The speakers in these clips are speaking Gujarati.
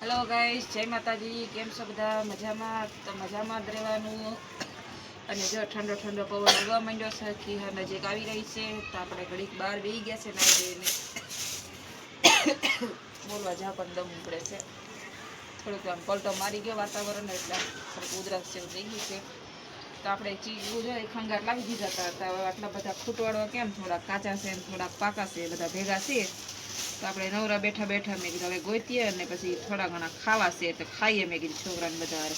હેલો ગાઈસ જય માતાજી. કેમ છો બધા? મજામાં? તો મજામાં જ રહેવાનું. અને જો ઠંડો ઠંડો પવન ઉગવા માંડ્યો છે ખીહર નજીક આવી રહી છે, તો આપણે ઘડીક બહાર બેસી ગયા છે નાઈ જઈને બોલવા જા પણ દમ ઉપડે છે. થોડુંક આમ પલટો મારી ગયો વાતાવરણ, એટલે થોડુંક ઉધરસ જેવું થઈ ગયું છે. તો આપણે ચીજ જો એ ખંગાટ લાવી દીધા હતા. હવે આટલા બધા ખૂટવાડવા કેમ? થોડાક કાચા છે થોડાક પાકા છે, બધા ભેગા છે તો આપણે નવરા બેઠા બેઠા મેં કીધું, હવે ગોતીએ અને પછી થોડા ઘણા ખાવા છે તો ખાઈએ. મેં કીધું, છોકરાને બધા હારે.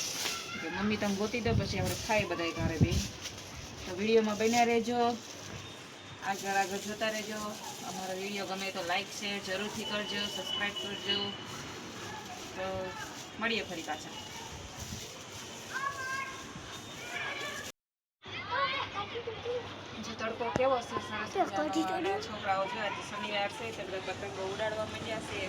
મમ્મી, તમે ગોતી દો, પછી આપણે ખાઈએ બધા ઘરે બી તો વિડીયોમાં બન્યા રહેજો. આગળ આગળ જોતા રહેજો. અમારો વીડિયો ગમે તો લાઈક શેર જરૂરથી કરજો સબસ્ક્રાઈબ કરજો. તો મળીએ ફરી પાછા જે છે સરસ મજાનો છોકરાઓ જો આજે શનિવાર છે બધા પતંગો ઉડાડવા માંડ્યા છે.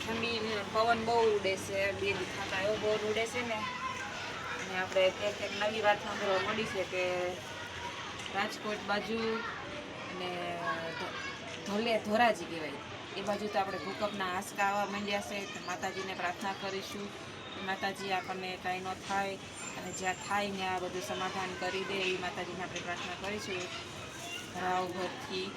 ઠંડી પવન બહુ ઉડે છે બે દી થતા એવો બહુ ઉડે છે ને અને આપણે ક્યાંક ક્યાંક નવી વાત સાંભળવા મળી છે કે રાજકોટ બાજુ અને ધોલે ધોરાજી કહેવાય એ બાજુ તો આપણે ભૂકંપના આંચકા આવવા માંડ્યા છે માતાજીને પ્રાર્થના કરીશું માતાજી આપણને કાંઈ ન થાય અને જ્યાં થાય ને આ બધું સમાધાન કરી દે એવી માતાજીને આપણે પ્રાર્થના કરીશું. રાવ ઘરથી.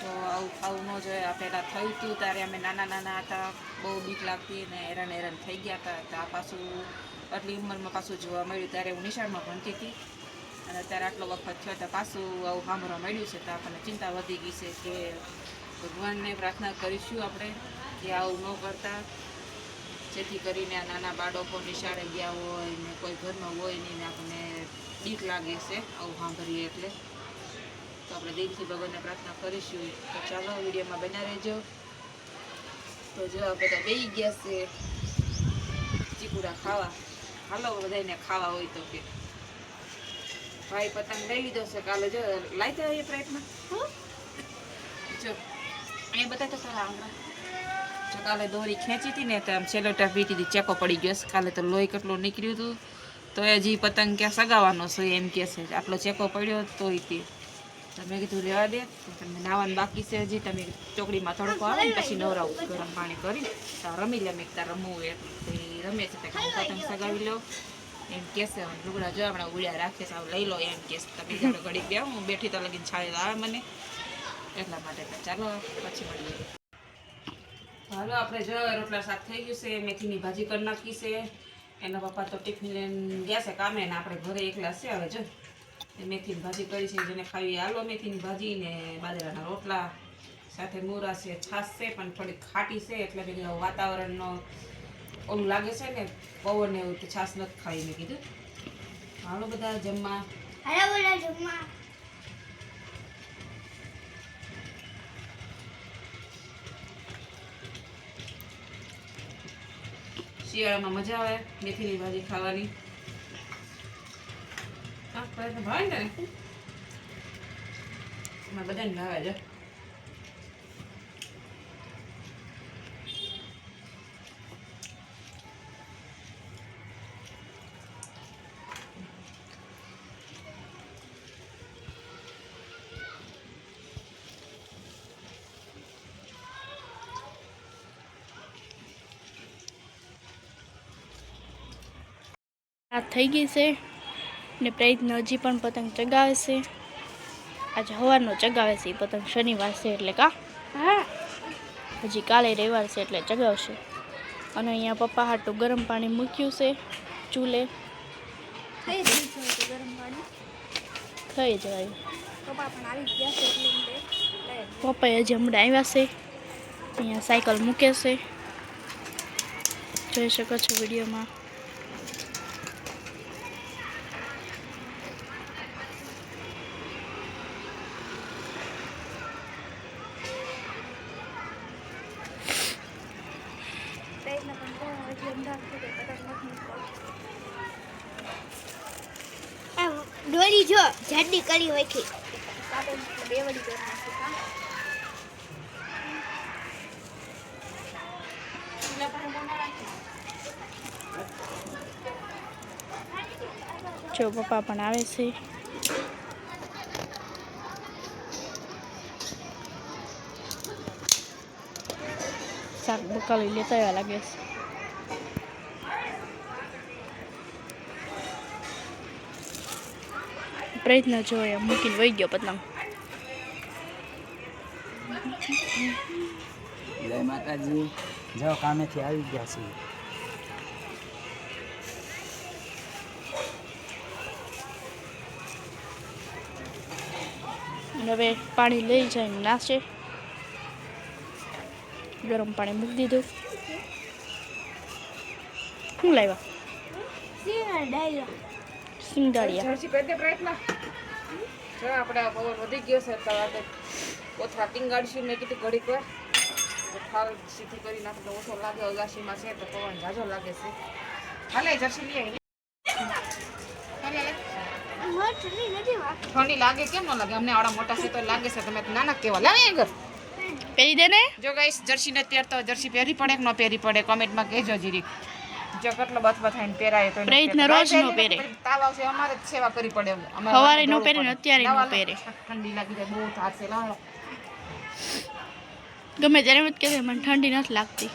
તો આવું આવું ન જોઈએ. આ પહેલાં થયું હતું ત્યારે અમે નાના નાના હતા. બહુ બીક લાગતી અને હેરાન હેરાન થઈ ગયા હતા. તો આ પાછું આટલી ઉંમરમાં પાછું જોવા મળ્યું. ત્યારે હું નિશાળમાં ભણતી હતી. અને અત્યારે આટલો વખત થયો તો પાછું આવું સાંભળવા મળ્યું છે. તો આપણને ચિંતા વધી ગઈ છે કે ભગવાનને પ્રાર્થના કરીશું આપણે કે આવું ન કરતા. જેથી કરીને આ નાના બાળકો નિશાળે ગયા હોય ને કોઈ ઘરમાં હોય નહીં આપણને બીક લાગે છે, આવું સાંભળીએ એટલે. તો આપણે દિલથી ભગવાનને પ્રાર્થના કરીશું. તો ચાલો વિડીયોમાં બના રહેજો. તો જો આ બધા બેસી ગયા છે ચીકુડા ખાવા. હાલો બધાને ખાવા હોય તો કે. ભાઈ પતંગ લઈ લીધો છે કાલે. જો લાવી દો એ પ્રયત્ન જો, એ બધા તો સારા આંગળા જો કાલે દોરી ખેંચી હતી ને તો આમ છેલ્લો ટાપી હતી ચેકો પડી ગયો કાલે તો લોહી કેટલું નીકળ્યું હતું તો એ હજી પતંગ ક્યાં સગાવાનો છે એમ કહે છે આટલો ચેકો પડ્યો તોય તે. તમે કીધું રહેવા દે. તમને તમે નાવાનું બાકી છે હજી. તમે ચોકડીમાં તડકો આવે ને પછી નવરાવું. ગરમ પાણી કરી તો રમી લે મેં તાર રમવું એટલે. રમે છે તો પતંગ સગાવી લો. એમ કહેશે. લુગડા જો આપણે ઉડ્યા રાખે છે લઈ લો એમ કહેશે. તમે ઘડી બે હું બેઠી તો લગીને છાળી આવે મને. એટલા માટે તો ચાલો, પછી મળીએ. હાલો, આપણે જો રોટલા શાક થઈ ગયું છે, મેથીની ભાજી કરી નાખી છે. એના પપ્પા તો ટિફિન લઈને ગયા છે કામે ને આપણે ઘરે એકલા છે. હવે જો મેથીની ભાજી કરી છે, જેને ખાવી આલો મેથીની ભાજી ને બાજરાના રોટલા. સાથે મોરા છે, છાશ છે, પણ થોડીક ખાટી છે, એટલે મેં વાતાવરણનો ઓલું લાગે છે ને, પવન એવું છાશ નથી ખાઈ મેં કીધું. હાલો બધા જમવા. હાલો બધા જમવા. શિયાળામાં મજા આવે મેથીની ભાજી ખાવાની. ભાવે ને બધાને ભાવે છે. રાત થઈ ગઈ છે. ને પ્રયત્ન હજી પણ પતંગ ચગાવે છે. આજે સવારનો ચગાવે છે એ પતંગ શનિવાર છે એટલે કા? હા. હજી કાલે રવિવાર છે એટલે ચગાવશે. અને અહીંયા પપ્પા હાટું ગરમ પાણી મૂક્યું છે ચૂલે. થઈ જાય. પપ્પા હજી હમણાં આવ્યા છે. અહીંયા સાયકલ મૂકે છે. જોઈ શકો છો વિડીયોમાં પ્રયત્ન પણ કરો હજી અમદાવાદ સુધી પતંગ નથી મૂકતો. દોરી જો જાડી કરી હોય કે કાપે એટલે બે વડી કરી નાખી કાં? ચૂલા પર મોઢા રાખી. જો પપ્પા પણ આવે છે શાક બકાલી લેતા આવ્યા લાગે છે પ્રયત્ન જોઈએ મૂકીને વહી ગયો પતંગ જય માતાજી. જો કામેથી આવી ગયા છીએ. અને હવે પાણી લઈ જઈને નાશે ગરમ પાણી મૂકી દીધું. શું લાવ્યા? સિંગાડિયા આપણે પવન વધી ગયો છે તો કોથળા ટીંગાડીશું મેં કીધું ઘડીક વાર. તો થાળ સીધી કરી નાખે તો ઓછો લાગે અગાશીમાં છે તો પવન ઝાઝો લાગે છે. હાલે જર્સી લઈ. ઠંડી લાગે કેમ ન લાગે? અમને આવડા મોટા છે તો લાગે છે. તમે નાના કેવા લાવે આગળ. પહેરી દે ને. જો ગાઈસ જર્સી ને પહેરતો જર્સી પહેરી પડે કે ન પહેરી પડે? કોમેન્ટમાં કહેજો જીરી. જો કેટલો બસ બથાઈને પહેરાય તો પ્રયત્ન રોજ નો પહેરે. તાવ આવશે. અમારે જ સેવા કરી પડે અમારે સવારે નો પહેરે ને અત્યારે નો પહેરે. ઠંડી લાગી જાય બહુ થાશે લાવો. ગમે ત્યારે મત કહેવાય મને ઠંડી નથી લાગતી.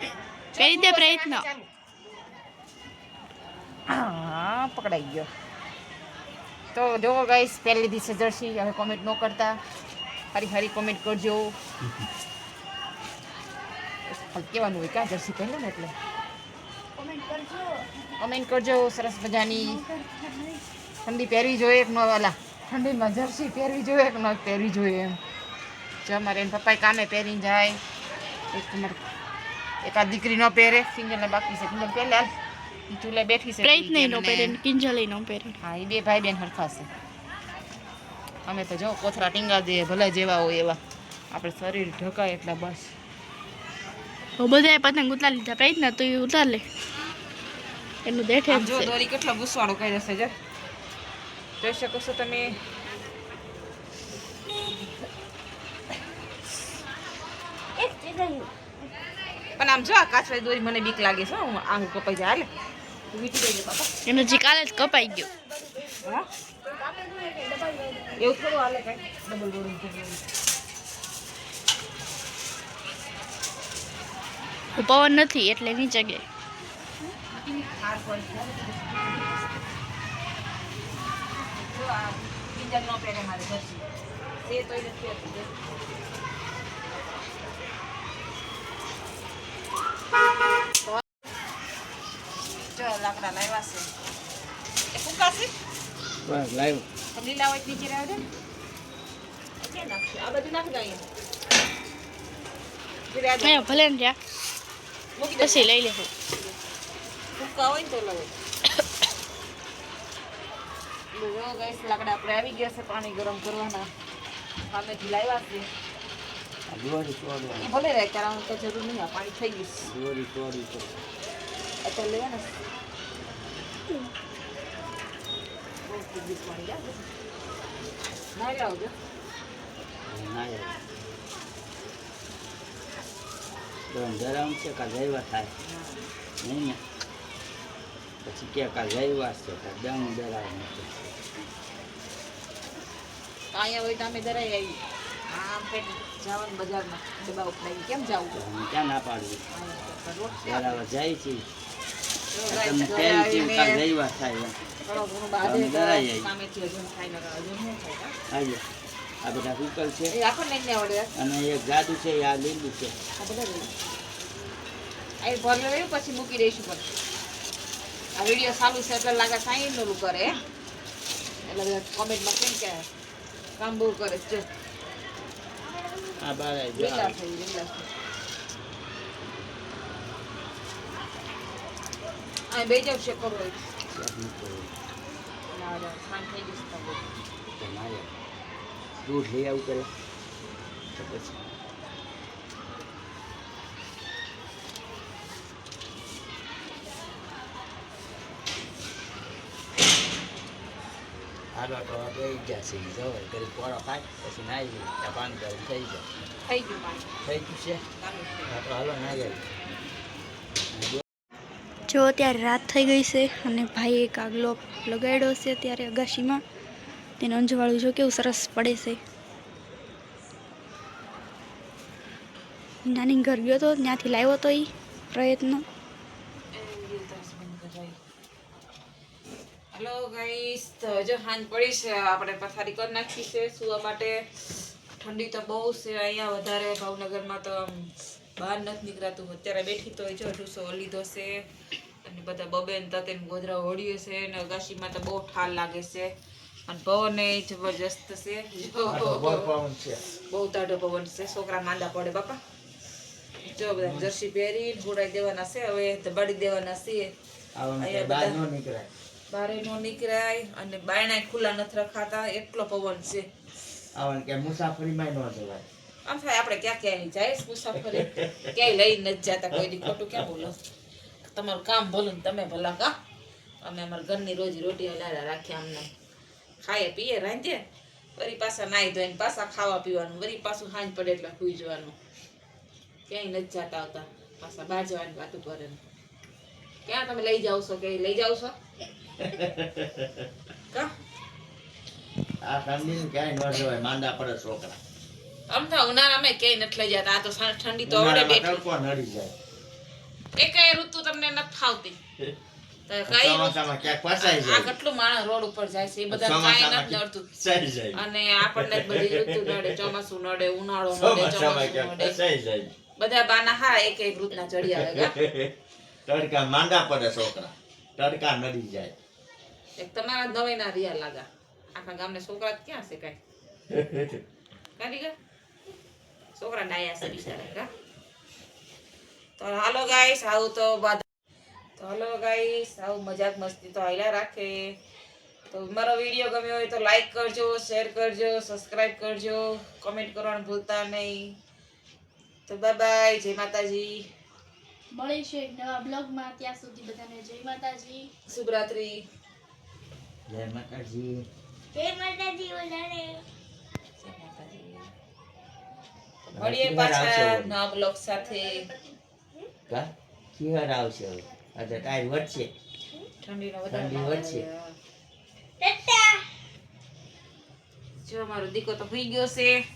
કઈ રીતે પ્રયત્ન? હા પકડાઈ ગયો. તો જોવો ગાઈસ પહેલી દિવસે જર્સી હવે કોમેન્ટ ન કરતા. હરી હરી કોમેન્ટ કરજો. કહેવાનું હોય ક્યાં જર્સી પહેલો ને એટલે? કોમેન્ટ કરજો. સરસ મજાની. ઠંડી પહેરવી જોઈએ કે ન? ઠંડીમાં જર્સી પહેરવી જોઈએ કે ન પહેરવી જોઈએ એમ? જો અમારે એના પપ્પાએ કામે પહેરીને જાય. એક એકાદ દીકરી ન પહેરે સિંગલને બાકી છે. સિંગલ પહેલે હાલ. ચૂલે બેઠી છે. પ્રયત્ન નો પહેરે કિંજલ કિંજલી નો પહેરે. હા એ બે ભાઈ બેન હરખા છે અમે તો જો કોથરા ટીંગા દઈએ ભલે જેવા હોય એવા. આપણે શરીર ઢકાય એટલે બસ. તો બધાએ પતંગ ઉતારી લીધા પ્રયત્ન તો એ ઉતાર લે એનું દેઠે જો દોરી કેટલો ગુસ્વાળો કરી છે જો. જોઈ શકો છો તમે. પણ આમ જો આ કાચવાળી દોરી મને બીક લાગે છે હું આંગ કપાઈ જાય હાલે. એનો જે કાલે જ કપાઈ ગયો. હા? એવું થોડું હાલે કઈ. ડબલ દોરી પવન નથી એટલે નીચે ગઈ બીજા નો પહેરે મારે જર્સી તે તો નથી જો. જો લાકડા લાવ્યા છે એ ફૂંકાશે બસ લાવ્યો હોય ને દે પછી લઈ લેવું ફૂકા હોય જો લાકડા આપણે આવી ગયા છે પાણી ગરમ કરવાના સામેથી લાવ્યા છે આ દોરી તોડવાની એ ભલે રહે ત્યારે તો જરૂર નહીં પાણી થઈ ગઈ. દોરી તોડી તો અત્યારે. નાઈ લાવજો. ના ગરમ છે કાલ જઈવા થાય. નહીં ને? પછી કે કાલ જઈવા છે કા દમ ડરાવ નથી. અહીંયા હોય તો અમે ડરાઈ આવી આમ પેટ જવાનું બજારમાં. ડબ્બા ઉપડાવી કેમ જવું? ક્યાં ના પાડવી જાય છે. તમે તેલ થાય તમે કાં? આજે આ બધા કુકલ છે અને એક જાદુ છે આ લીંબુ છે. આ બધા લઈ લો. આ એ ભરી લેવું પછી મૂકી દઈશું પણ આ વીડિયો ચાલુ છે એટલે લાગે સાઈનનું કરે. એટલે કોમેન્ટમાં કેમ કે કામ બહુ કરે છે. આ બાર થઈ લીલા આ બે જાવ છે કરો. દૂધ લઈ આવું પેલા તો હાલો તો બે જશે જો કરી પોળો ખાય પછી જાય ત્યાં પાણી ગરમ થઈ જાય. થઈ ગયું થઈ ગયું છે? તો હાલો નાઈ જાય જો અત્યારે રાત થઈ ગઈ છે અને ભાઈએ એક આગલો લગાડ્યો છે ત્યારે અગાશીમાં. તેને અંજવાળું જો કેવું સરસ પડે છે. નાની ઘર ગયો તો ત્યાંથી લાવ્યો તો એ પ્રયત્ન. હેલો ગાઈસ તો જો હાંજ પડી છે આપણે પથારી કરી નાખી છે સુવા માટે. ઠંડી તો બહુ છે અહીંયા વધારે ભાવનગરમાં તો આમ બહાર નથી નીકળાતું. અત્યારે બેઠી તો જો ઢૂસો લીધો છે. અને બધા બબેન તતેન ગોધરા ઓળીએ છે અને અગાશીમાં તો બહુ ઠાર લાગે છે. અને પવન એ જબરજસ્ત છે. બહુ તાડો પવન છે. છોકરા માંદા પડે બાપા. જો બધા જર્સી પહેરી ઘોડાઈ દેવાના છે હવે દબાડી દેવાના છે અહીંયા બહાર બધા- બારે નો નીકળાય અને બાયણા ખુલ્લા નથી રખાતા. એટલો પવન છે. આવન કે મુસાફરીમાં ન જવાય. આમ થાય આપણે ક્યાં ક્યાંય જાય મુસાફરી? ક્યાંય લઈ નથી જતા કોઈ ખોટું ક્યાં બોલો? તમારું કામ ભલું તમે ભલા કા? અમે અમારા ઘરની રોજી રોટી લારા રાખ્યા અમને. ખાઈએ પીએ રાંધીએ. વળી પાછા નાહી ધોઈને પાછા ખાવા પીવાનું. વળી પાછું સાંજ પડે એટલે સુઈ જવાનું. ક્યાંય નથી જતા આવતા. પાછા બહાર જવાની વાતું કરે ને. ક્યાં તમે લઈ જાવ છો? ક્યાંય લઈ જાવ છો? આ ઠંડી ક્યાંય ન જવાય માંદા પડે છોકરા. આમ તો ઉનાળામાં ક્યાંય નથી લઈ જતા આ તો ઠંડી તો આવડે બેઠી. નડી જાય. એકેય ઋતુ તમને નથી ફાવતી? તો કઈ ઋતુ- ચોમાસામાં ક્યાંક ફસાઈ આ જાય. કેટલું માણસ રોડ ઉપર જાય છે એ બધા કાંઈ ચોમાસામાં નથી નડતું. ફસાઈ જાય. અને આપણને જ બધી ઋતુ નડે ચોમાસું નડે ઉનાળો નડે ચોમાસામાં ચોમાસું ક્યાંક નડે. ફસાઈ જાય. બધા બાના હા એક એક ઋતુના ચડી આવે તડકા માંદા પડે છોકરા. તડકા નડી જાય. એક તમારા નવાઈ ના રિયા લાગા. આખા ગામને છોકરા ક્યાં છે કાંઈ? કાઢી ગયા છોકરા ડાયા છે બિચારા કા? તો હાલો ગાઈસ આવું તો તો હાલો ગાઈસ આવું મજાક મસ્તી તો હાલ્યા રાખે. તો મારો વીડિયો ગમ્યો હોય તો લાઈક કરજો શેર કરજો સબસ્ક્રાઇબ કરજો કમેન્ટ કરવાનું ભૂલતા નહીં. તો બાય બાય જય માતાજી. મળીશું એક નવા બ્લોગમાં ત્યાં સુધી બધાને જય માતાજી. શુભરાત્રી. જય માતાજી. જય માતાજી તો મળીએ પાછા નવા બ્લોગ સાથે. કા? ખીહર આવશે હવે. અચ્છા ટાઈમ વધશે ઠંડીનો ઠંડી વધારે વધશે. ટાટા. જો મારો દીકો તો હોઈ ગયો છે.